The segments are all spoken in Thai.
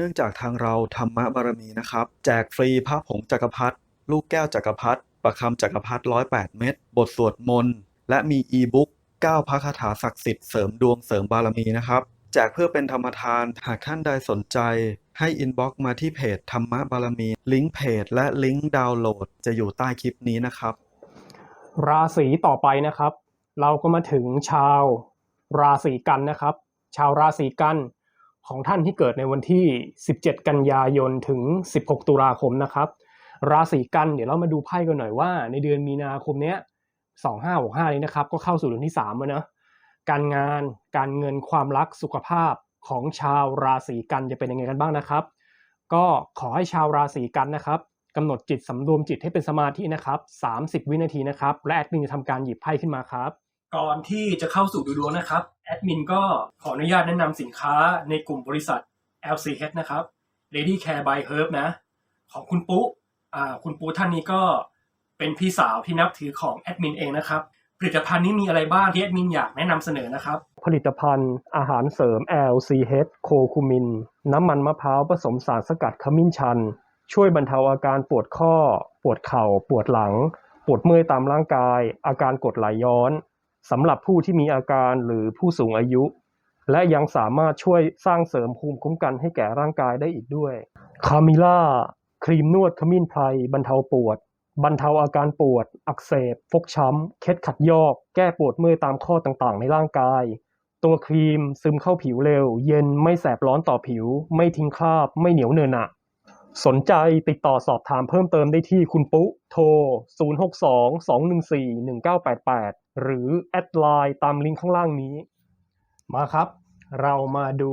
เนื่องจากทางเราธรรมบารมีนะครับ แจกฟรีพระผงจักรพรรดิลูกแก้วจักรพรรดิประคำจักรพรรดิ108เม็ดบทสวดมนต์ และมีอีบุ๊ก9พระคาถาศักดิ์สิทธิ์เสริมดวงเสริมบารมีนะครับแจกเพื่อเป็นธรรมทานหากท่านใดสนใจให้อินบ็อกซ์มาที่เพจธรรมบารมี ลิงก์เพจและลิงก์ดาวน์โหลดจะอยู่ใต้คลิปนี้นะครับ ราศีต่อไปนะครับ เราก็มาถึงชาวราศีกันนะครับ ชาวราศีกัน ของท่านที่เกิดในวันที่ 17 กันยายนถึง 16 ตุลาคมนะครับ ราศีกันเดี๋ยวเรามาดูไพ่กันหน่อยว่า ในเดือนมีนาคมเนี้ย2565นี้นะครับ ก็เข้าสู่เดือนที่3แล้วนะการงานการเงินความรักสุขภาพของชาวราศีกันจะเป็นยังไงกันบ้างนะครับ ก็ขอให้ชาวราศีกันนะครับกำหนดจิตสำรวมจิตให้เป็นสมาธินะครับ 30 วินาทีนะครับ และแอดมินจะทำการหยิบไพ่ขึ้นมาครับ ก่อนที่จะเข้าสู่ดูดวงนะครับแอดมินก็ขออนุญาตแนะนำสินค้าในกลุ่มบริษัท LCH นะครับ Lady Care by Herb นะ ของคุณปุ๊อ่าคุณปุ๊ท่านนี้ก็เป็นพี่สาวที่นับถือของแอดมินเองนะครับ ผลิตภัณฑ์นี้มีอะไรบ้างที่แอดมินอยากแนะนำเสนอนะครับ ผลิตภัณฑ์อาหารเสริม LCH โคคูมิน น้ำมันมะพร้าวผสมสารสกัดขมิ้นชัน ช่วยบรรเทาอาการปวดข้อ ปวดเข่า ปวดหลัง ปวดเมื่อยตามร่างกาย อาการกดไหลย้อน สำหรับผู้ที่มีอาการหรือผู้สูงอายุ และยังสามารถช่วยสร้างเสริมภูมิคุ้มกันให้แก่ร่างกายได้อีกด้วยคามิล่าครีมนวดขมิ้นไพรบรรเทาปวด บรรเทาอาการปวด อักเสบ ฟกช้ำ เคล็ดขัดยอก แก้ปวดเมื่อยตามข้อต่างๆ ในร่างกาย ตัวครีมซึมเข้าผิวเร็ว เย็นไม่แสบร้อนต่อผิว ไม่ทิ้งคราบ ไม่เหนียวเนอะหนะ สนใจติดต่อสอบถามเพิ่มเติมได้ที่คุณปุ๊โทร 062-214-1988 หรือแอดไลน์ตามลิงก์ข้างล่างนี้ มาครับ เรามาดู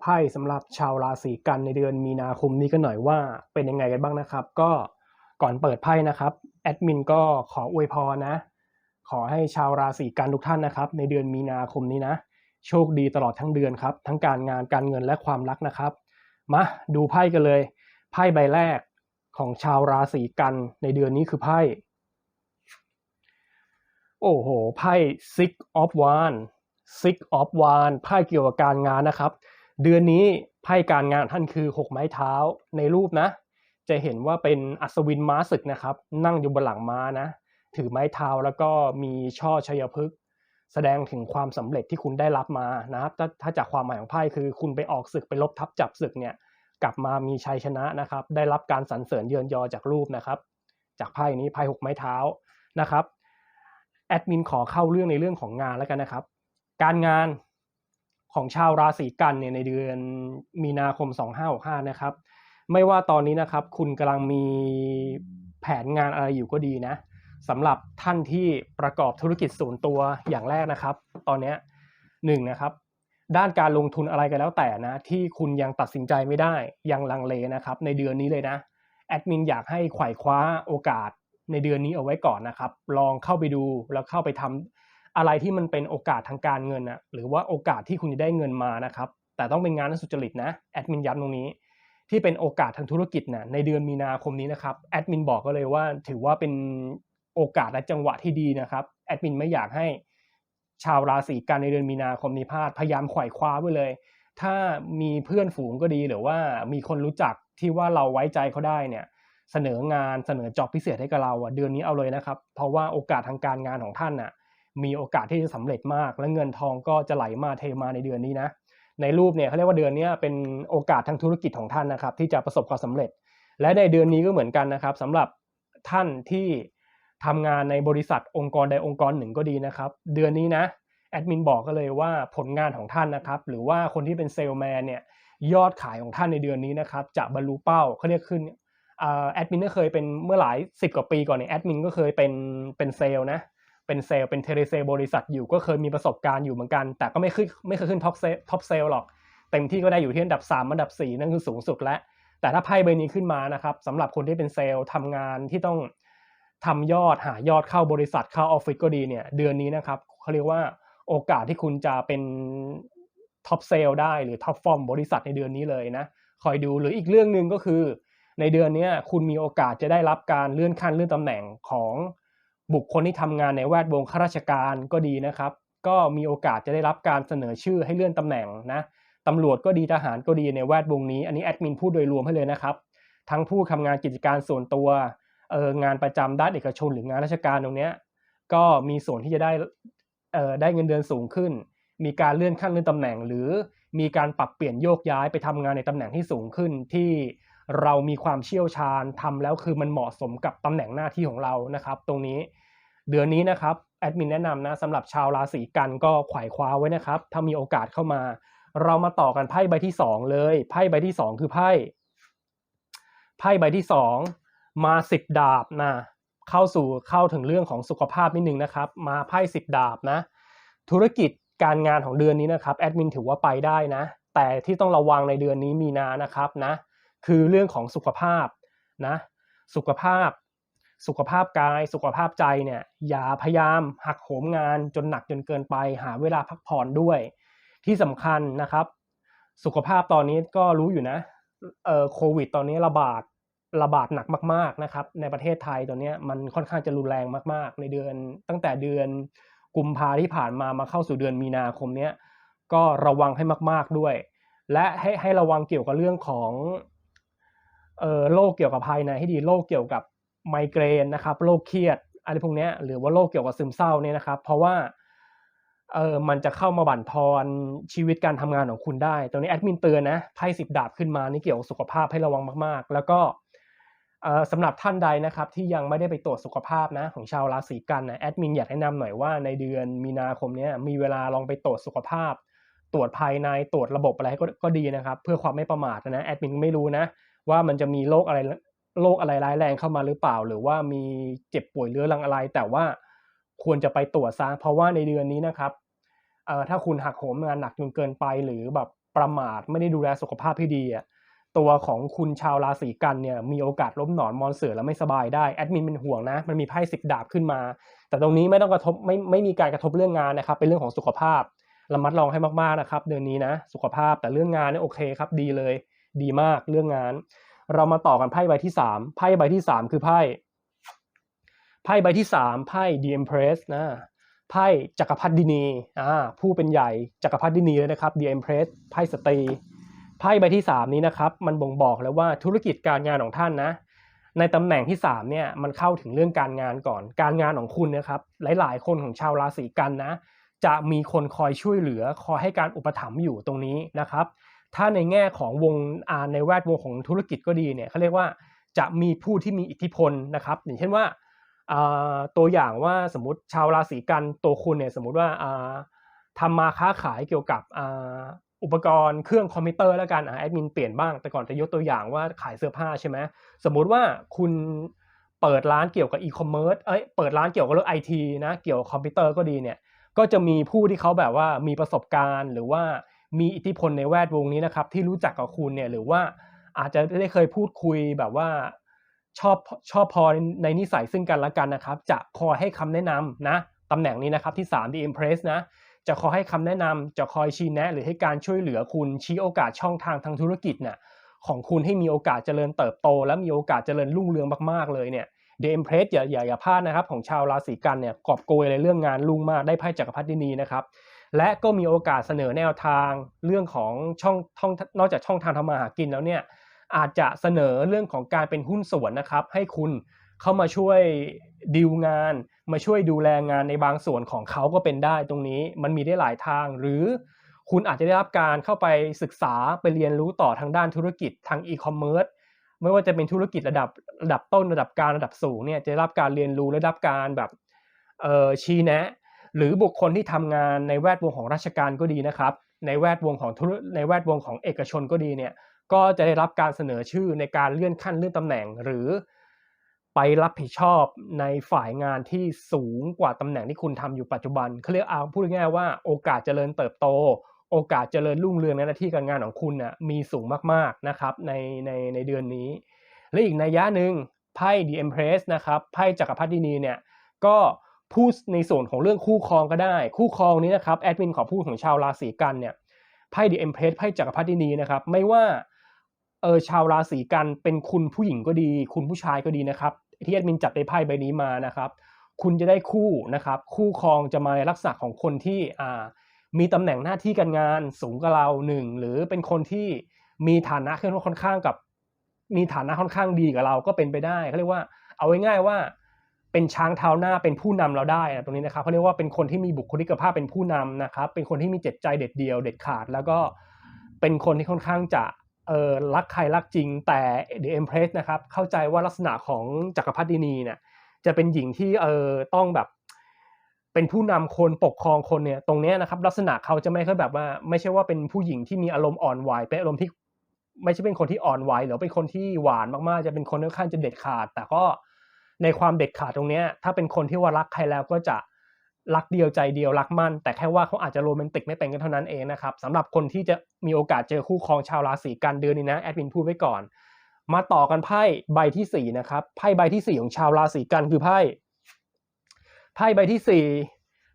ไพ่สำหรับชาวราศีกันในเดือนมีนาคมนี้กันหน่อยว่าเป็นยังไงกันบ้างนะครับ ก็ก่อนเปิดไพ่นะครับแอดมินก็ขออวยพรนะ ขอให้ชาวราศีกันทุกท่านนะครับ ในเดือนมีนาคมนี้นะ โชคดีตลอดทั้งเดือนครับ ทั้งการงานการเงินและความรักนะครับ มาดูไพ่กันเลย ไพ่ใบแรกของชาวราศีกันในเดือนนี้คือไพ่ โอ้โห ไพ่ Six of Wands Six of Wands ไพ่เกี่ยวกับการงานนะครับ เดือนนี้ไพ่การงานท่านคือหกไม้เท้าในรูปนะ จะเห็นว่าเป็นอัศวินม้าศึกนะครับ นั่งอยู่บนหลังม้านะ ถือไม้เท้าแล้วก็มีช่อชัยพฤกษ์แสดงถึงความสำเร็จที่คุณได้รับมานะครับถ้าถ้าจากความหมายของไพ่คือคุณไปออกศึกไปลบทับจับศึกเนี่ย กลับมามีชัยชนะนะครับ ได้รับการสรรเสริญเยือนยอจากรูปนะครับ จากไพ่นี้ไพ่หกไม้เท้านะครับแอดมินขอเข้าเรื่องในเรื่องของงานแล้วกันนะครับ การงานของชาวราศีกันเนี่ยในเดือนมีนาคม 2565นะครับ ไม่ว่าตอนนี้นะครับ คุณกำลังมีแผนงานอะไรอยู่ก็ดีนะสำหรับท่านที่ประกอบธุรกิจส่วนตัวอย่างแรกนะครับ ตอนนี้หนึ่งนะครับ ด้านการลงทุนอะไรก็แล้วแต่นะ ที่คุณยังตัดสินใจไม่ได้ยังลังเลนะครับ ในเดือนนี้เลยนะแอดมินอยากให้ไขว่คว้าโอกาสในเดือนนี้เอาไว้ก่อนนะครับ ลองเข้าไปดูแล้วเข้าไปทำอะไรที่มันเป็นโอกาสทางการเงินนะหรือว่าโอกาสที่คุณจะได้เงินมานะครับ แต่ต้องเป็นงานที่สุจริตนะแอดมินย้ำตรงนี้ ที่เป็นโอกาสทางธุรกิจนะในเดือนมีนาคมนี้นะครับแอดมินบอกก็เลยว่าถือว่าเป็นโอกาสและจังหวะที่ดีนะครับแอดมินไม่อยากให้ ชาวราศีกันในเดือนมีนาคมนี้พลาดพยายามไขว่คว้าไว้เลย ถ้ามีเพื่อนฝูงก็ดีหรือว่ามีคนรู้จักที่ว่าเราไว้ใจเขาได้เนี่ยเสนองานเสนอจอบพิเศษให้กับเราอะเดือนนี้เอาเลยนะครับ เพราะว่าโอกาสทางการงานของท่านน่ะมีโอกาสที่จะสำเร็จมาก และเงินทองก็จะไหลมาเทมาในเดือนนี้นะ ในรูปเนี่ยเขาเรียกว่าเดือนนี้เป็นโอกาสทางธุรกิจของท่านนะครับ ที่จะประสบความสำเร็จ และในเดือนนี้ก็เหมือนกันนะครับสำหรับท่านที่ ทำงานในบริษัทองค์กรใดองค์กรหนึ่งก็ดีนะครับ เดือนนี้นะแอดมินบอกก็เลยว่าผลงานของท่านนะครับ หรือว่าคนที่เป็นเซลแมนเนี่ยยอดขายของท่านในเดือนนี้นะครับจะบรรลุเป้าเขาเรียกขึ้นแอดมินก็เคยเป็นเมื่อหลายสิบกว่าปีก่อนเนี่ยแอดมินก็เคยเป็นเป็นเซลนะเป็นเซลเป็นเทเลเซลบริษัทอยู่ก็เคยมีประสบการณ์อยู่เหมือนกัน แต่ก็ไม่ขึ้นไม่เคยขึ้นท็อปเซลท็อปเซลหรอก เต็มที่ก็ได้อยู่ที่อันดับ 3 อันดับ 4 นั่นคือสูงสุดแล้วแต่ถ้าไพ่ใบนี้ขึ้นมานะครับสำหรับคนที่เป็นเซลล์ทำงานที่ต้อง ทำยอดหายอดเข้าบริษัทเข้าออฟฟิศก็ดีเนี่ย เดือนนี้นะครับเขาเรียกว่าโอกาสที่คุณจะเป็นท็อปเซลได้หรือท็อปฟอร์มบริษัทในเดือนนี้เลยนะคอยดูหรืออีกเรื่องหนึ่งก็คือ ในเดือนนี้คุณมีโอกาสจะได้รับการเลื่อนขั้นเลื่อนตำแหน่งของบุคคลที่ทำงานในแวดวงข้าราชการก็ดีนะครับ ก็มีโอกาสจะได้รับการเสนอชื่อให้เลื่อนตำแหน่งนะตตำรวจก็ดีทหารก็ดีในแวดวงนี้ อันนี้แอดมินพูดโดยรวมให้เลยนะครับ ทั้งผู้ทำงานกิจการส่วนตัว เอองานประจำด้านเอกชนหรืองานราชการตรงเนี้ยก็มีส่วนที่จะได้เออได้เงินเดือนสูงขึ้น มีการเลื่อนขั้นเลื่อนตำแหน่ง หรือมีการปรับเปลี่ยนโยกย้ายไปทำงานในตำแหน่งที่สูงขึ้นที่เรามีความเชี่ยวชาญทำแล้วคือมันเหมาะสมกับตำแหน่งหน้าที่ของเรานะครับ ตรงนี้เดือนนี้นะครับแอดมินแนะนำนะสำหรับชาวราศีกันก็ขว่คว้าไว้นะครับ ถ้ามีโอกาสเข้ามา เรามาต่อกันไพ่ใบที่สองเลยไพ่ใบที่สองคือไพ่ไพ่ใบที่สอง มาสิบดาบนะเข้าสู่เข้าถึงเรื่องของสุขภาพนิดนึงนะครับ มาไพ่สิบดาบนะ ธุรกิจการงานของเดือนนี้นะครับแอดมินถือว่าไปได้นะ แต่ที่ต้องระวังในเดือนนี้มีนานะครับนะ คือเรื่องของสุขภาพนะ สุขภาพ สุขภาพกาย สุขภาพใจเนี่ยอย่าพยายามหักโหมงานจนหนักจนเกินไป หาเวลาพักผ่อนด้วย ที่สำคัญนะครับ สุขภาพตอนนี้ก็รู้อยู่นะเอ่อโควิด ตอนนี้ระบาด ระบาดหนักมากๆนะครับ ในประเทศไทยตอนนี้มันค่อนข้างจะรุนแรงมากๆ ในเดือนตั้งแต่เดือนกุมภาที่ผ่านมามาเข้าสู่เดือนมีนาคมเนี้ยก็ระวังให้มาก ๆด้วย และให้ให้ระวังเกี่ยวกับเรื่องของเอ่อโรคเกี่ยวกับภายในให้ดีโรคเกี่ยวกับไมเกรนนะครับโรคเครียดอะไรพวกเนี้ยหรือว่าโรคเกี่ยวกับซึมเศร้าเนี่ยนะครับ เพราะว่าเออมันจะเข้ามาบั่นทอนชีวิตการทำงานของคุณได้ตรงนี้แอดมินเตือนนะไพ่สิบดาบขึ้นมานี่เกี่ยวกับสุขภาพให้ระวังมากๆ แล้วก็ สำหรับท่านใดนะครับที่ยังไม่ได้ไปตรวจสุขภาพนะของชาวราศีกันนะแอดมินอยากแนะนำหน่อยว่าในเดือนมีนาคมนี้มีเวลาลองไปตรวจสุขภาพ ตรวจภายในตรวจระบบอะไรก็ก็ดีนะครับ เพื่อความไม่ประมาทนะแอดมินไม่รู้นะ ว่ามันจะมีโรคอะไรโรคอะไรร้ายแรงเข้ามาหรือเปล่า หรือว่ามีเจ็บป่วยเรื้อรังอะไร แต่ว่าควรจะไปตรวจซะเพราะว่าในเดือนนี้นะครับถ้าคุณหักโหมงานหนักจนเกินไปหรือแบบประมาทไม่ได้ดูแลสุขภาพที่ดีอะ ตัวของคุณชาวราศีกันเนี่ยมีโอกาสล้มหนอนมอนเสือแล้วไม่สบายได้แอดมินเป็นห่วงนะ มันมีไพ่สิบดาบขึ้นมา แต่ตรงนี้ไม่ต้องกระทบไม่ไม่มีการกระทบเรื่องงานนะครับ เป็นเรื่องของสุขภาพระมัดระวังให้มากๆนะครับ เดือนนี้นะสุขภาพแต่เรื่องงานเนี่ยโอเคครับดีเลย ดีมากเรื่องงาน เรามาต่อกันไพ่ใบที่สามไพ่ใบที่สามคือไพ่ไพ่ใบที่สามไพ่ The Empress นะไพ่จักรพรรดินีอ่าผู้เป็นใหญ่จักรพรรดินีเลยนะครับ The Empress ไพ่สตรี ไพ่ใบที่สามนี้นะครับ มันบ่งบอกแล้วว่าธุรกิจการงานของท่านนะ ในตำแหน่งที่สามเนี่ยมันเข้าถึงเรื่องการงานก่อน การงานของคุณนะครับหลาย ๆ คนของชาวราศีกันนะ จะมีคนคอยช่วยเหลือคอยให้การอุปถัมภ์อยู่ตรงนี้นะครับ ถ้าในแง่ของวงอ่าในแวดวงของธุรกิจก็ดีเนี่ยเขาเรียกว่าจะมีผู้ที่มีอิทธิพลนะครับ อย่างเช่นว่าตัวอย่างว่าสมมติชาวราศีกันตัวคุณเนี่ยสมมติว่าอ่าทำมาค้าขายเกี่ยวกับ อุปกรณ์เครื่องคอมพิวเตอร์แล้วกันอะแอดมินเปลี่ยนบ้างแต่ก่อนจะยกตัวอย่างว่าขายเสื้อผ้าใช่ไหมสมมุติว่าคุณเปิดร้านเกี่ยวกับอีคอมเมิร์ซเอ้ยเปิดร้านเกี่ยวกับเรื่องไอทีนะเกี่ยวกับคอมพิวเตอร์ก็ดีเนี่ยก็จะมีผู้ที่เขาแบบว่ามีประสบการณ์หรือว่ามีอิทธิพลในแวดวงนี้นะครับ ที่รู้จักกับคุณเนี่ยหรือว่าอาจจะได้เคยพูดคุยแบบว่าชอบชอบพอในนิสัยซึ่งกันและกันนะครับ จะคอยให้คำแนะนำนะตำแหน่งนี้นะครับที่ 3 The Impress นะ จะคอยให้คำแนะนำจะคอยชี้แนะ หรือให้การช่วยเหลือคุณชี้โอกาสช่องทางทางธุรกิจเนี่ยของคุณให้มีโอกาสเจริญเติบโต และมีโอกาสเจริญรุ่งเรืองมากๆเลยเนี่ยเดมเพรสอย่าอย่าอย่าพลาดนะครับของชาวราศีกันเนี่ยกอบโกยเลยเรื่องงานลุ่งมากได้ไพ่จักรพรรดินีนะครับและก็มีโอกาสเสนอแนวทางเรื่องของช่องท่องนอกจากช่องทางทำมาหากินแล้วเนี่ยอาจจะเสนอเรื่องของการเป็นหุ้นส่วนนะครับให้คุณ เข้ามาช่วยดีลงาน มาช่วยดูแลงานในบางส่วนของเขาก็เป็นได้ตรงนี้มันมีได้หลายทาง หรือคุณอาจจะได้รับการเข้าไปศึกษาไปเรียนรู้ต่อทางด้านธุรกิจทางอีคอมเมิร์ซไม่ว่าจะเป็นธุรกิจระดับระดับต้นระดับกลางระดับสูงเนี่ยจะได้รับการเรียนรู้และรับการแบบเอ่อชี้แนะ หรือบุคคลที่ทำงานในแวดวงของราชการก็ดีนะครับ ในแวดวงของธุรในแวดวงของเอกชนก็ดีเนี่ยก็จะได้รับการเสนอชื่อในการเลื่อนขั้นเลื่อนตำแหน่ง หรือ ไปรับผิดชอบในฝ่ายงานที่สูงกว่าตำแหน่งที่คุณทำอยู่ปัจจุบันเขาเรียกเอาพูดง่ายๆว่าโอกาสเจริญเติบโต โอกาสเจริญรุ่งเรืองในหน้าที่การงานของคุณน่ะมีสูงมากๆนะครับในในในเดือนนี้ และอีกในยยะหนึ่งไพ่ The Empress นะครับไพ่จักรพรรดินีเนี่ยก็พูดในส่วนของเรื่องคู่ครองก็ได้ คู่ครองนี้นะครับแอดมินขอพูดของชาวราศีกันเนี่ยไพ่ The Empress ไพ่จักรพรรดินีนะครับไม่ว่า เออชาวราศีกันเป็นคุณผู้หญิงก็ดี คุณผู้ชายก็ดีนะครับที่แอดมินจัดในไพ่ใบนี้มานะครับ คุณจะได้คู่นะครับ คู่ครองจะมาในลักษณะของคนที่อ่ามีตำแหน่งหน้าที่การงานสูงกว่าเราหนึ่งหรือเป็นคนที่มีฐานะค่อนข้างกับ มีฐานะค่อนข้างดีกับเราก็เป็นไปได้เขาเรียกว่า เอาง่ายๆว่าเป็นช้างเท้าหน้าเป็นผู้นำเราได้นะตรงนี้นะครับเขาเรียกว่าเป็นคนที่มีบุคลิกภาพเป็นผู้นำนะครับ เป็นคนที่มีเจ็ดใจเด็ดเดียวเด็ดขาด แล้วก็เป็นคนที่ค่อนข้างจะ เออรักใครรักจริงแต่ The Empress นะครับเข้าใจว่าลักษณะของจักรพรรดินีเนี่ยจะเป็นหญิงที่เออต้องแบบเป็นผู้นำคนปกครองคนเนี่ยตรงเนี้ยนะครับ ลักษณะเขาจะไม่ค่อยแบบว่า ไม่ใช่ว่าเป็นผู้หญิงที่มีอารมณ์อ่อนไหวเป็นอารมณ์ที่ไม่ใช่เป็นคนที่อ่อนไหวหรือเป็นคนที่หวานมากๆ จะเป็นคนค่อนข้างจะเด็ดขาด แต่ก็ในความเด็ดขาดตรงเนี้ยถ้าเป็นคนที่ว่ารักใครแล้วก็จะ รักเดียวใจเดียวรักมั่น แต่แค่ว่าเขาอาจจะโรแมนติกไม่เป็นกันเท่านั้นเองนะครับสำหรับคนที่จะมีโอกาสเจอคู่ครองชาวราศีกันเดือนนี้นะแอดมินพูดไว้ก่อน มาต่อกันไพ่ใบที่สี่นะครับไพ่ใบที่สี่ของชาวราศีกันคือไพ่ไพ่ใบที่สี่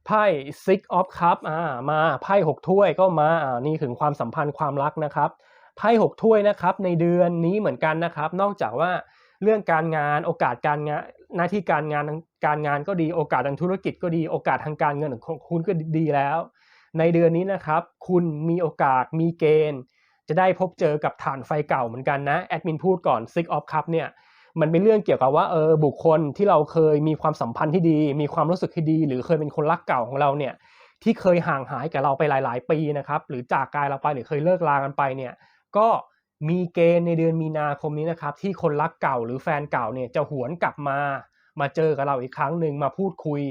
ไพ่ six of cup อ่ามาไพ่หกถ้วยก็มาอ่านี่ถึงความสัมพันธ์ความรักนะครับไพ่หกถ้วยนะครับในเดือนนี้เหมือนกันนะครับ นอกจากว่าเรื่องการงานโอกาสการงาน หน้าที่การงานการงานก็ดีโอกาสทางธุรกิจก็ดีโอกาสทางการเงินของคุณก็ดีแล้ว ในเดือนนี้นะครับ คุณมีโอกาสมีเกณฑ์ จะได้พบเจอกับฐานไฟเก่าเหมือนกันนะแอดมินพูดก่อน Six of Cup เนี่ยมันเป็นเรื่องเกี่ยวกับว่าเออบุคคลที่เราเคยมีความสัมพันธ์ที่ดี มีความรู้สึกที่ดี หรือเคยเป็นคนรักเก่าของเราเนี่ยที่เคยห่างหายกับเราไปหลาย ๆ ปีนะครับหรือจากกายเราไปหรือเคยเลิกลากันไปเนี่ยก็ มีเกณฑ์ในเดือนมีนาคมนี้นะครับ ที่คนรักเก่าหรือแฟนเก่าเนี่ยจะหวนกลับมา มาเจอกับเราอีกครั้งหนึ่งมาพูดคุย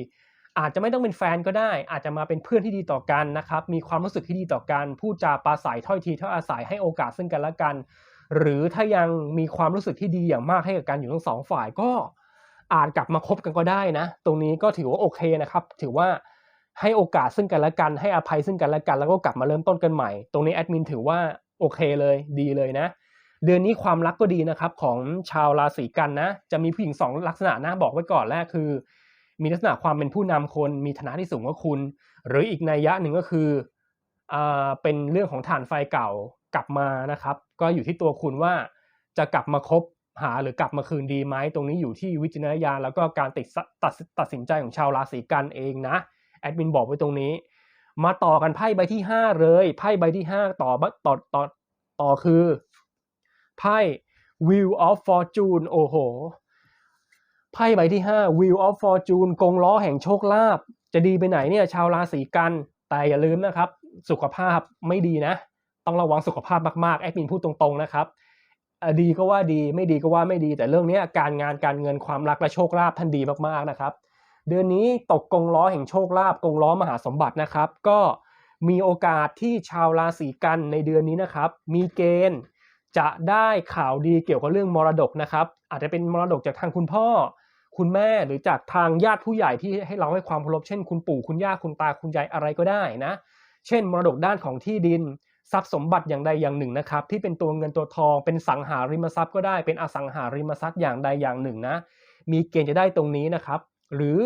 อาจจะไม่ต้องเป็นแฟนก็ได้ อาจจะมาเป็นเพื่อนที่ดีต่อกันนะครับ มีความรู้สึกที่ดีต่อกันพูดจาปราศัยถ้อยทีถ้อยอาศัยให้โอกาสซึ่งกันและกัน หรือถ้ายังมีความรู้สึกที่ดีอย่างมากให้กับกันอยู่ทั้งสองฝ่ายก็อาจกลับมาคบกันก็ได้นะ ตรงนี้ก็ถือว่าโอเคนะครับ ถือว่าให้โอกาสซึ่งกันและกัน ให้อภัยซึ่งกันและกัน แล้วก็กลับมาเริ่มต้นกันใหม่ ตรงนี้แอดมินถือว่า โอเคเลยดีเลยนะ เดือนนี้ความรักก็ดีนะครับ ของชาวราศีกันนะ จะมีผู้หญิงสองลักษณะนะบอกไว้ก่อนแรกคือ มีลักษณะความเป็นผู้นำคนมีฐานะที่สูงกว่าคุณ หรืออีกนัยยะหนึ่งก็คืออเป็นเรื่องของฐานไฟเก่ากลับมานะครับ ก็อยู่ที่ตัวคุณว่าจะกลับมาคบหาหรือกลับมาคืนดีไหมตรงนี้อยู่ที่วิจารณญาณแล้วก็การติดตัดตัดสินใจของชาวราศีกันเองนะแอดมินบอกไว้ตรงนี้ มาต่อกันไพ่ใบที่ 5 เลยไพ่ใบที่ 5 ต่อต่อต่อต่อคือไพ่ Wheel of Fortune โอ้โหไพ่ใบที่ 5 Wheel of Fortune กงล้อแห่งโชคลาภจะดีไปไหนเนี่ยชาวราศีกัน แต่อย่าลืมนะครับ สุขภาพไม่ดีนะ ต้องระวังสุขภาพมากๆแอดมินพูดตรงๆนะครับดีก็ว่าดีไม่ดีก็ว่าไม่ดี แต่เรื่องนี้การงานการเงินความรักและโชคลาภท่านดีมากๆนะครับ เดือนนี้ตกกงล้อแห่งโชคลาภกงล้อมหาสมบัตินะครับ ก็มีโอกาสที่ชาวราศีกันในเดือนนี้นะครับ มีเกณฑ์จะได้ข่าวดีเกี่ยวกับเรื่องมรดกนะครับ อาจจะเป็นมรดกจากทางคุณพ่อ คุณแม่หรือจากทางญาติผู้ใหญ่ที่ให้เราให้ความเคารพเช่นคุณปู่คุณย่าคุณตาคุณยายอะไรก็ได้นะ เช่น มรดกด้านของที่ดินทรัพย์สมบัติอย่างใดอย่างหนึ่งนะครับ ที่เป็นตัวเงินตัวทอง เป็นสังหาริมทรัพย์ก็ได้เป็นอสังหาริมทรัพย์อย่างใดอย่างหนึ่งนะ มีเกณฑ์จะได้ตรงนี้นะครับ หรือ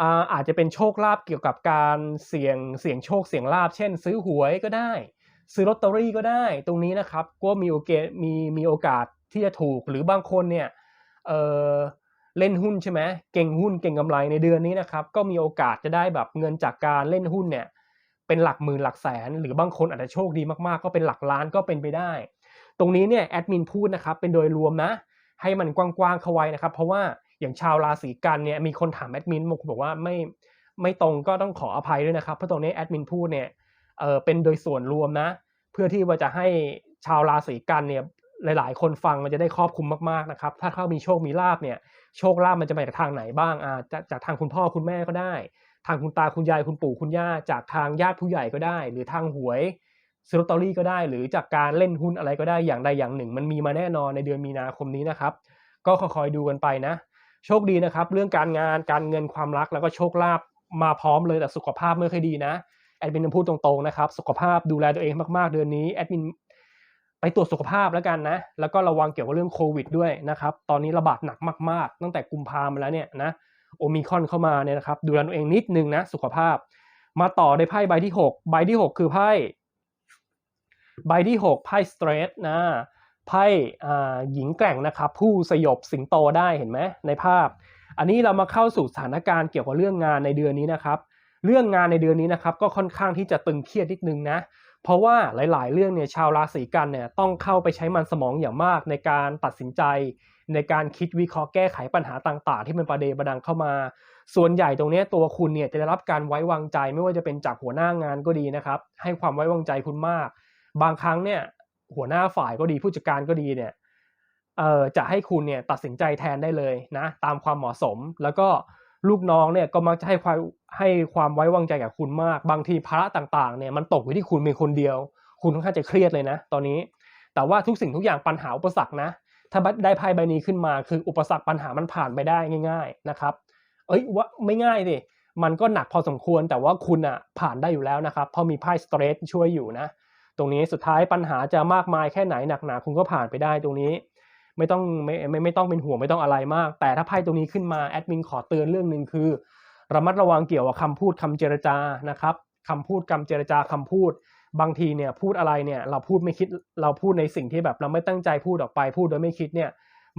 อาอาจจะเป็นโชคลาภเกี่ยวกับการเสี่ยงเสี่ยงโชคเสี่ยงลาภเช่น ซื้อหวยก็ได้ ซื้อลอตเตอรี่ก็ได้ ตรงนี้นะครับก็มีโอกาสมีมีโอกาสที่จะถูกหรือบางคนเนี่ยเออเล่นหุ้นใช่ไหมเก่งหุ้นเก่งกำไรในเดือนนี้นะครับก็มีโอกาสจะได้แบบเงินจากการเล่นหุ้นเนี่ยเป็นหลักหมื่นหลักแสน หรือบางคนอาจจะโชคดีมากๆ ก็เป็นหลักล้านก็เป็นไปได้ ตรงนี้เนี่ยแอดมินพูดนะครับเป็นโดยรวมนะให้มันกว้างๆเข้าไว้นะครับ เพราะว่า อย่างชาวราศีกันเนี่ยมีคนถามแอดมินบอกว่าไม่ไม่ตรงก็ต้องขออภัยด้วยนะครับเพราะตรงนี้แอดมินพูดเนี่ยเออเป็นโดยส่วนรวมนะ เพื่อที่ว่าจะให้ชาวราศีกันเนี่ยหลาย ๆ คนฟังมันจะได้ครอบคลุมมากๆนะครับ ถ้าเขามีโชคมีลาบเนี่ยโชคลาบมันจะมาจากทางไหนบ้างอ่าจากจากทางคุณพ่อคุณแม่ก็ได้ ทางคุณตาคุณยายคุณปู่คุณย่า จากทางญาติผู้ใหญ่ก็ได้ หรือทางหวยซื้อลอตเตอรี่ก็ได้ หรือจากการเล่นหุ้นอะไรก็ได้อย่างใดอย่างหนึ่ง มันมีมาแน่นอนในเดือนมีนาคมนี้นะครับ ก็คอยๆดูกันไปนะ โชคดีนะครับ เรื่องการงานการเงินความรักแล้วก็โชคลาภมาพร้อมเลยแต่สุขภาพไม่ค่อยดีนะแอดมินพูดตรงๆนะครับสุขภาพดูแลตัวเองมากๆเดือนนี้แอดมินไปตรวจสุขภาพแล้วกันนะ แล้วก็ระวังเกี่ยวกับเรื่องโควิดด้วยนะครับ ตอนนี้ระบาดหนักมาก ๆ ตั้งแต่กุมภาพันธ์มาแล้วเนี่ยนะโอมิคอนเข้ามาเนี่ยนะครับ ดูแลตัวเองนิดนึงนะ สุขภาพ มาต่อในไพ่ใบที่หกใบที่หกคือไพ่ใบที่หกไพ่สเตรทนะ ไพ่หญิงแกร่งนะครับผู้สยบสิงโตได้เห็นไหมในภาพ อันนี้เรามาเข้าสู่สถานการณ์เกี่ยวกับเรื่องงานในเดือนนี้นะครับ เรื่องงานในเดือนนี้นะครับก็ค่อนข้างที่จะตึงเครียดนิดนึงนะเพราะว่าหลาย ๆ เรื่องเนี่ยชาวราศีกันเนี่ยต้องเข้าไปใช้มันสมองอย่างมากในการตัดสินใจ ในการคิดวิเคราะห์แก้ไขปัญหาต่าง ๆ ที่มันประเดประดังเข้ามา ส่วนใหญ่ตรงนี้ตัวคุณเนี่ยจะได้รับการไว้วางใจไม่ว่าจะเป็นจากหัวหน้างานก็ดีนะครับ ให้ความไว้วางใจคุณมาก บางครั้งเนี่ย หัวหน้าฝ่ายก็ดีผู้จัดการก็ดีเนี่ยเอ่อจะให้คุณเนี่ยตัดสินใจแทนได้เลยนะตามความเหมาะสม แล้วก็ลูกน้องเนี่ยก็มักจะให้ความให้ความไว้วางใจกับคุณมาก บางทีภาระต่างๆเนี่ยมันตกอยู่ที่คุณเป็นคนเดียว คุณค่อนข้างจะเครียดเลยนะ ตอนนี้ แต่ว่าทุกสิ่งทุกอย่างปัญหาอุปสรรคนะ ถ้าได้ไพ่ใบนี้ขึ้นมา คืออุปสรรคปัญหามันผ่านไปได้ง่าย ๆนะครับ เอ้ยว่าไม่ง่ายดิมันก็หนักพอสมควรแต่ว่าคุณอะผ่านได้อยู่แล้วนะครับเพราะมีไพ่สเตรทช่วยอยู่นะ ตรงนี้สุดท้ายปัญหาจะมากมายแค่ไหนหนักหนาคุณก็ผ่านไปได้ตรงนี้ ไม่ต้องไม่ไม่ไม่ต้องเป็นห่วงไม่ต้องอะไรมาก แต่ถ้าไพ่ตรงนี้ขึ้นมาแอดมินขอเตือนเรื่องหนึ่งคือ ระมัดระวังเกี่ยวกับคำพูดคำเจรจานะครับคำพูดคำเจรจาคำพูด บางทีเนี่ยพูดอะไรเนี่ยเราพูดไม่คิดเราพูดในสิ่งที่แบบเราไม่ตั้งใจพูดออกไปพูดโดยไม่คิดเนี่ย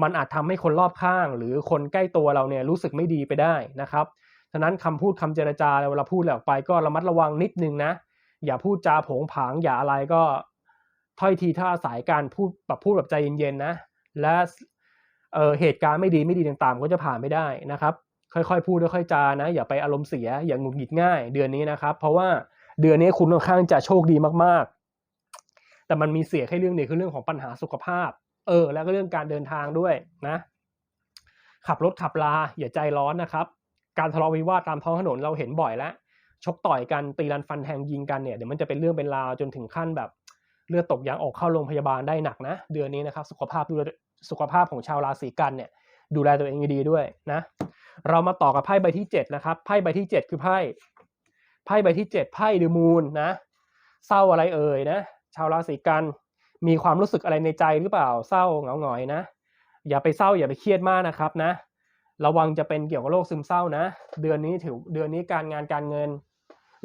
มันอาจทำให้คนรอบข้าง หรือคนใกล้ตัวเราเนี่ยรู้สึกไม่ดีไปได้นะครับ ฉะนั้นคำพูดคำเจรจาเวลาพูดออกไปก็ระมัดระวังนิดนึงนะ อย่าพูดจาผงผางอย่าอะไรก็ถ้อยทีท่าอาศัยการพูดแบบพูดแบบใจเย็นๆนะ และเออเหตุการณ์ไม่ดีไม่ดีต่างๆ ก็จะผ่านไม่ได้นะครับ ค่อยๆ พูดค่อยๆจานะ อย่าไปอารมณ์เสียอย่างหงุดหงิดง่าย เดือนนี้นะครับ เพราะว่าเดือนนี้คุณค่อนข้างจะโชคดีมากๆ แต่มันมีเสียแค่เรื่องเดียวคือเรื่องของปัญหาสุขภาพ เออ แล้วก็เรื่องการเดินทางด้วยนะ ขับรถขับลาอย่าใจร้อนนะครับ การทะเลาะวิวาทตามท้องถนนเราเห็นบ่อยแล้ว ชกต่อยกันตีรันฟันแทงยิงกันเนี่ยเดี๋ยวมันจะเป็นเรื่องเป็นราวจนถึงขั้นแบบ เลือดตกยางออกเข้าโรงพยาบาลได้หนักนะ เดือนนี้นะครับสุขภาพดูแลสุขภาพของชาวราศีกันเนี่ย ดูแลตัวเองดีด้วยนะ เรามาต่อกับไพ่ใบที่เจ็ดนะครับไพ่ใบที่เจ็ดคือไพ่ไพ่ใบที่เจ็ดไพ่เดมูนนะเศร้าอะไรเอ่ยนะชาวราศีกันมีความรู้สึกอะไรในใจหรือเปล่าเศร้าเหงาหงอยนะ อย่าไปเศร้าอย่าไปเครียดมากนะครับนะ ระวังจะเป็นเกี่ยวกับโรคซึมเศร้านะ เดือนนี้ถือเดือนนี้การงานการเงิน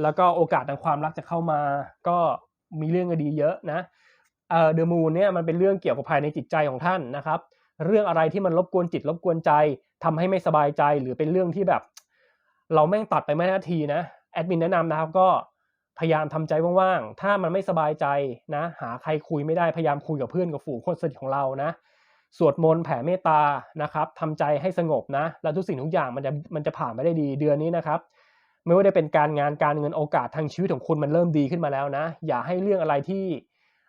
แล้วก็โอกาสทางความรักจะเข้ามา ก็มีเรื่องดีเยอะนะเอ่อเดอะมูนเนี่ยมันเป็นเรื่องเกี่ยวกับภายในจิตใจของท่านนะครับ เรื่องอะไรที่มันรบกวนจิตรบกวนใจทำให้ไม่สบายใจ หรือเป็นเรื่องที่แบบ เราแม่งตัดไปไม่นาทีนะแอดมินแนะนำนะครับก็พยายามทำใจว่างๆ ถ้ามันไม่สบายใจนะ หาใครคุยไม่ได้พยายามคุยกับเพื่อนกับฝูงคนสนิทของเรานะ สวดมนต์แผ่เมตตานะครับทำใจให้สงบนะ แล้วทุกสิ่งทุกอย่างมันจะมันจะผ่านไปได้ดีเดือนนี้นะครับ ไม่ว่าจะเป็นการงานการเงินโอกาสทางชีวิตของคุณมันเริ่มดีขึ้นมาแล้วนะ อย่าให้เรื่องอะไรที่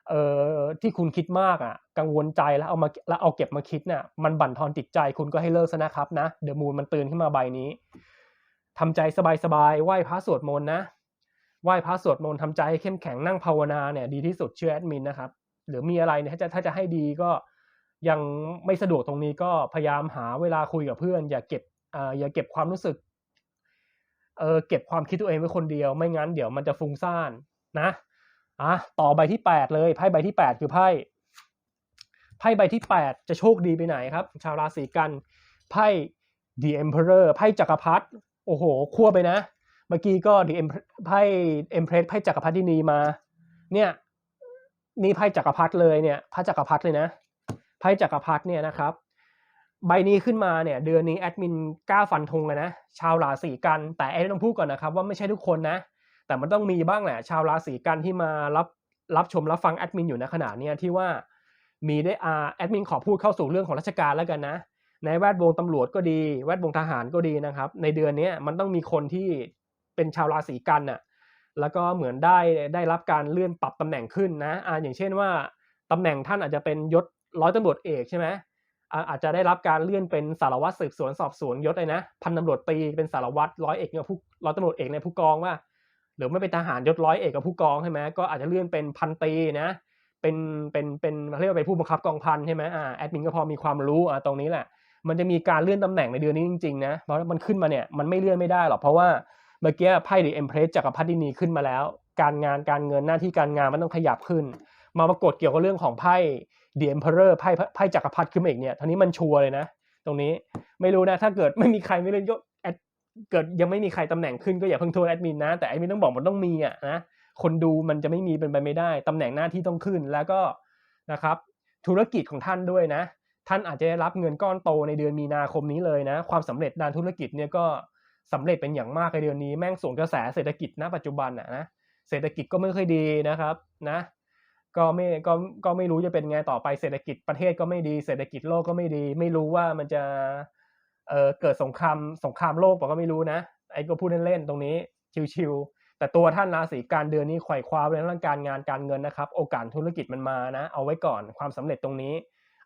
เอ่อที่คุณคิดมากอะ กังวลใจแล้วเอามาแล้วเอาเก็บมาคิดน่ะมันบั่นทอนจิตใจคุณก็ให้เลิกซะนะครับนะเดอะมูนมันตือนขึ้นมาใบนี้ทำใจสบายๆไหว้พระสวดมนต์นะไหว้พระสวดมนต์ทำใจให้เข้มแข็งนั่งภาวนาเนี่ยดีที่สุดเชื่อแอดมินนะครับ หรือมีอะไรเนี่ยถ้าจะถ้าจะให้ดีก็ยังไม่สะดวกตรงนี้ก็พยายามหาเวลาคุยกับเพื่อน อย่าเก็บอ่าอย่าเก็บความรู้สึก ออเก็บความคิดตัวเองไว้คนเดียว ไม่งั้นเดี๋ยวมันจะฟุ้งซ่านนะอะต่อใบที่แปดเลยไพ่ใบที่แปดคือไพ่ไพ่ใบที่แปดจะโชคดีไปไหนครับ ชาวราศีกันไพ่ The Emperor ไพ่จักรพรรดิโอ้โหคั่วไปนะ เมื่อกี้ก็ The Emperor ไพ่ Empress ไพ่จักรพรรดินีมา เนี่ยนี่ไพ่จักรพรรดิเลยเนี่ยพระจักรพรรดิเลยนะไพ่จักรพรรดิเนี่ยนะครับ ใบนี้ขึ้นมาเนี่ยเดือนนี้แอดมินกล้าฟันธงเลยนะ ชาวราศีกัน แต่แอดต้องพูดก่อนนะครับว่าไม่ใช่ทุกคนนะ แต่มันต้องมีบ้างแหละ ชาวราศีกันที่มารับรับชมรับฟังแอดมินอยู่ในขณะเนี้ยที่ว่ามีได้อาแอดมินขอพูดเข้าสู่เรื่องของราชการแล้วกันนะ ในแวดวงตำรวจก็ดี แวดวงทหารก็ดีนะครับ ในเดือนนี้มันต้องมีคนที่เป็นชาวราศีกันน่ะแล้วก็เหมือนได้ได้รับการเลื่อนปรับตำแหน่งขึ้นนะอ่าอย่างเช่นว่าตำแหน่งท่านอาจจะเป็นยศร้อยตำรวจเอกใช่ไหม อาจจะได้รับการเลื่อนเป็นสารวัตรสืบสวนสอบสวนยศเลยนะ พันตำรวจตีเป็นสารวัตรร้อยเอกเนี่ยผู้ร้อยตำรวจเอกในผู้กองว่า หรือไม่เป็นทหารยศร้อยเอกกับผู้กองใช่ไหมก็อาจจะเลื่อนเป็นพันตีนะ เป็นเป็นเป็นเรียกว่าเป็นผู้บังคับกองพันใช่ไหมอ่าแอดมินก็พอมีความรู้อ่าตรงนี้แหละ มันจะมีการเลื่อนตำแหน่งในเดือนนี้จริงๆนะเพราะมันขึ้นมาเนี่ยมันไม่เลื่อนไม่ได้หรอกเพราะว่าเมื่อกี้ไพ่ดีเอ็มเพรสจักรพรรดินีขึ้นมาแล้ว การงานการเงินหน้าที่การงานมันต้องขยับขึ้น มาปรากฏเกี่ยวกับเรื่องของไพ่เดีเอ็มเพอร์ไพ่ไพ่จักรพรรดิขึ้นมาอีกเนี่ยทีนี้มันชัวร์เลยนะ ตรงนี้ไม่รู้นะถ้าเกิดไม่มีใครไม่เล่นก็แอดเกิดยังไม่มีใครตำแหน่งขึ้นก็อย่าเพิ่งโทษแอดมินนะ แต่แอดมินต้องบอกมันต้องมีอะนะคนดูมันจะไม่มีเป็นไปไม่ได้ตำแหน่งหน้าที่ต้องขึ้นแล้วก็นะครับ ธุรกิจของท่านด้วยนะ ท่านอาจจะได้รับเงินก้อนโตในเดือนมีนาคมนี้เลยนะ ความสำเร็จด้านธุรกิจเนี่ยก็สำเร็จเป็นอย่างมากในเดือนนี้แม่งสวนกระแสเศรษฐกิจณปัจจุบันอะนะเศรษฐกิจก็ไม่ค่อยดีนะครับนะ ก็ไม่ก็ก็ไม่รู้จะเป็นไงต่อไปเศรษฐกิจประเทศก็ไม่ดีเศรษฐกิจโลกก็ไม่ดี ไม่รู้ว่ามันจะเออเกิดสงครามสงครามโลกเปล่าก็ไม่รู้นะ ไอ้ก็พูดเล่นๆตรงนี้ชิวๆแต่ตัวท่านราศีการเดือนนี้ไขว่คว้าเรื่องการงานการเงินนะครับ โอกาสธุรกิจมันมานะ เอาไว้ก่อนความสำเร็จตรงนี้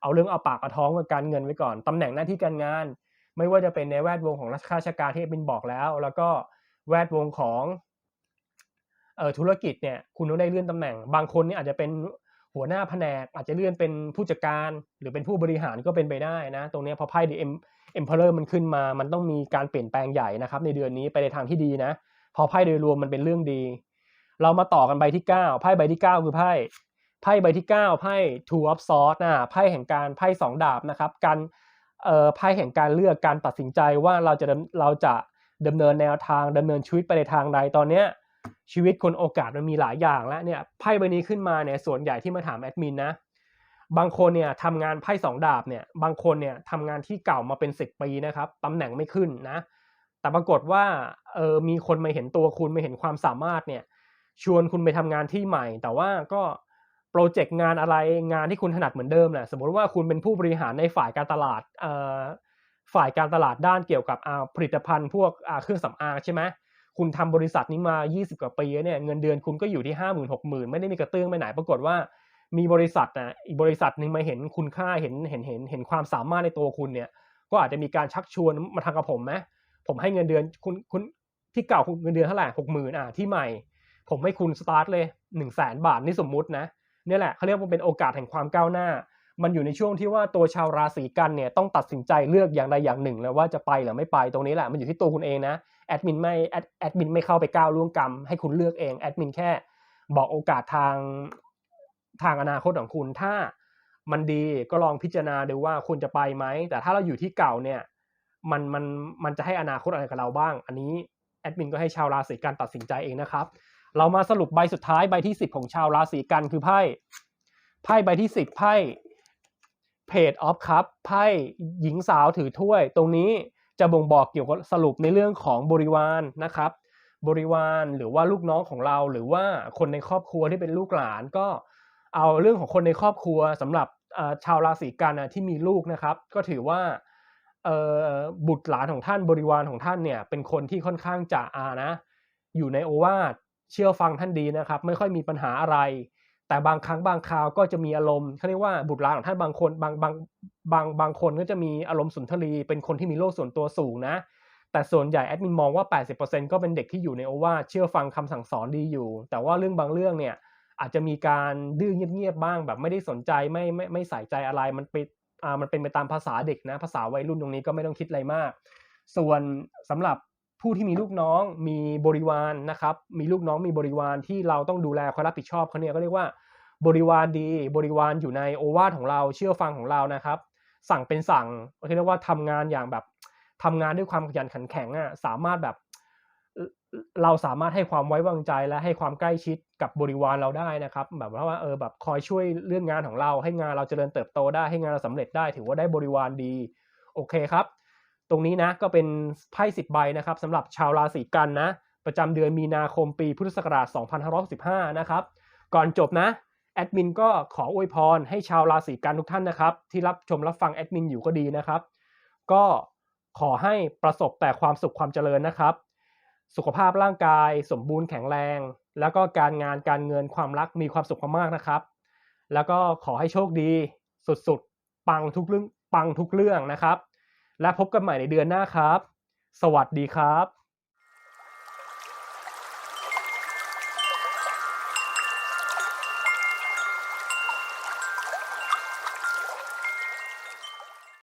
เอาเรื่องเอาปากเอาท้องกับการเงินไว้ก่อนตำแหน่งหน้าที่การงาน ไม่ว่าจะเป็นในแวดวงของราชการที่บินบอกแล้ว แล้วก็แวดวงของ ธุรกิจเนี่ยคุณต้องได้เลื่อนตำแหน่ง บางคนเนี่ยอาจจะเป็นหัวหน้าแผนก อาจจะเลื่อนเป็นผู้จัดการ หรือเป็นผู้บริหารก็เป็นไปได้นะ ตรงนี้พอไพ่ดีเอ็มเอ็มเพลอร์มันขึ้นมา มันต้องมีการเปลี่ยนแปลงใหญ่นะครับ ในเดือนนี้ไปในทางที่ดีนะ พอไพ่โดยรวมมันเป็นเรื่องดี เรามาต่อกันใบที่เก้าไพ่ใบที่เก้าคือไพ่ไพ่ใบที่เก้าไพ่ two of swords นะไพ่แห่งการไพ่สองดาบนะครับ การเอ่อไพ่แห่งการเลือกการตัดสินใจว่าเราจะเราจะดำเนินแนวทางดำเนินชีวิตไปในทางใดตอนเนี้ย ชีวิตคนโอกาสมันมีหลายอย่างแล้วเนี่ยไพ่ใบนี้ขึ้นมาเนี่ยส่วนใหญ่ที่มาถามแอดมินนะบางคนเนี่ยทำงานไพ่สองดาบเนี่ยบางคนเนี่ยทำงานที่เก่ามาเป็นสิบปีนะครับตำแหน่งไม่ขึ้นนะแต่ปรากฏว่าเออมีคนมาเห็นตัวคุณมาเห็นความสามารถเนี่ยชวนคุณไปทำงานที่ใหม่ แต่ว่าก็โปรเจกต์งานอะไรงานที่คุณถนัดเหมือนเดิมแหละสมมติว่าคุณเป็นผู้บริหารในฝ่ายการตลาดเอ่อฝ่ายการตลาดด้านเกี่ยวกับผลิตภัณฑ์พวกเครื่องสำอางใช่ไหม คุณทำบริษัทนี้มา 20 กว่าปีเนี่ยเงินเดือนคุณก็อยู่ที่ 5 0 0 0 0 6 0,000ไม่ได้มีกระเตื้องไปไหน ปรากฏว่ามีบริษัทนะอีกบริษัทหนึ่งมาเห็นคุณค่าเห็นเห็นเห็นเห็นความสามารถในตัวคุณเนี่ย ก็อาจจะมีการชักชวนมาทางกับผมไหมผมให้เงินเดือนคุณคุณที่เก่าคุณเงินเดือนเท่าไหร่หกหมื่นอะที่ใหม่ ผมให้คุณสตาร์ทเลยหนึ่งแสนบาทนี่สมมุตินะเนี่ยแหละเขาเรียกว่าเป็นโอกาสแห่งความก้าวหน้า มันอยู่ในช่วงที่ว่าตัวชาวราศีกันเนี่ยต้องตัดสินใจเลือกอย่างใดอย่างหนึ่ง แล้วว่าจะไปหรือไม่ไปตรงนี้แหละมันอยู่ที่ตัวคุณเองนะแอดมินไม่แอดแอดมินไม่เข้าไปก้าวล่วงกรรมให้คุณเลือกเองแอดมินแค่บอกโอกาสทางทางอนาคตของคุณถ้ามันดีก็ลองพิจารณาดูว่าคุณจะไปไหม แต่ถ้าเราอยู่ที่เก่าเนี่ยมันมันมันจะให้อนาคตอะไรกับเราบ้าง อันนี้แอดมินก็ให้ชาวราศีกันตัดสินใจเองนะครับ เรามาสรุปใบสุดท้ายใบที่ 10 ของชาวราศีกันคือไพ่ไพ่ใบที่ 10ไพ่ เพจออฟคัพไพ่หญิงสาวถือถ้วย ตรงนี้จะบ่งบอกเกี่ยวกับสรุปในเรื่องของบริวารนะครับ บริวารหรือว่าลูกน้องของเรา หรือว่าคนในครอบครัวที่เป็นลูกหลานก็เอาเรื่องของคนในครอบครัวสำหรับชาวราศีกันนะที่มีลูกนะครับ ก็ถือว่าบุตรหลานของท่านบริวารของท่านเนี่ยเป็นคนที่ค่อนข้างจะอานะ อยู่ในโอวาทเชื่อฟังท่านดีนะครับ ไม่ค่อยมีปัญหาอะไร แต่บางครั้งบางคราวก็จะมีอารมณ์เขาเรียกว่าบุตรหลานของท่านบางคนบางบางบางบางคนก็จะมีอารมณ์สุนทรีเป็นคนที่มีโลกส่วนตัวสูงนะ แต่ส่วนใหญ่แอดมินมองว่า 80%ก็เป็นเด็กที่อยู่ในโอวาเชื่อฟังคำสั่งสอนดีอยู่ แต่ว่าเรื่องบางเรื่องเนี่ยอาจจะมีการดื้อเงียบๆบ้าง แบบไม่ได้สนใจไม่ไม่ไม่ใส่ใจอะไรมันไปอ่ามันเป็นไปตามภาษาเด็กนะ ภาษาวัยรุ่นตรงนี้ก็ไม่ต้องคิดอะไรมาก ส่วนสำหรับ ผู้ที่มีลูกน้องมีบริวารนะครับ มีลูกน้องมีบริวารที่เราต้องดูแลคอยรับผิดชอบเขาเนี่ยก็เรียกว่าบริวารดี บริวารอยู่ในโอวาทของเราเชื่อฟังของเรานะครับ สั่งเป็นสั่งเรียกว่าทำงานอย่างแบบทำงานด้วยความขยันขันแข็งอะสามารถแบบเอ่อเราสามารถให้ความไว้วางใจและให้ความใกล้ชิดกับบริวารเราได้นะครับ แบบว่าเออแบบคอยช่วยเรื่องงานของเรา ให้งานเราเจริญเติบโตได้ให้งานเราสำเร็จได้ ถือว่าได้บริวารดี โอเคครับ ตรงนี้นะก็เป็นไพ่สิบใบนะครับสำหรับชาวราศีกันนะ ประจำเดือนมีนาคมปีพุทธศักราช2565นะครับ ก่อนจบนะแอดมินก็ขออวยพรให้ชาวราศีกันทุกท่านนะครับ ที่รับชมรับฟังแอดมินอยู่ก็ดีนะครับ ก็ขอให้ประสบแต่ความสุขความเจริญนะครับ สุขภาพร่างกายสมบูรณ์แข็งแรง แล้วก็การงานการเงินความรักมีความสุขมากๆนะครับ แล้วก็ขอให้โชคดีสุดๆ ปังทุกเรื่องปังทุกเรื่องนะครับ และพบกันใหม่ในเดือนหน้าครับ สวัสดีครับ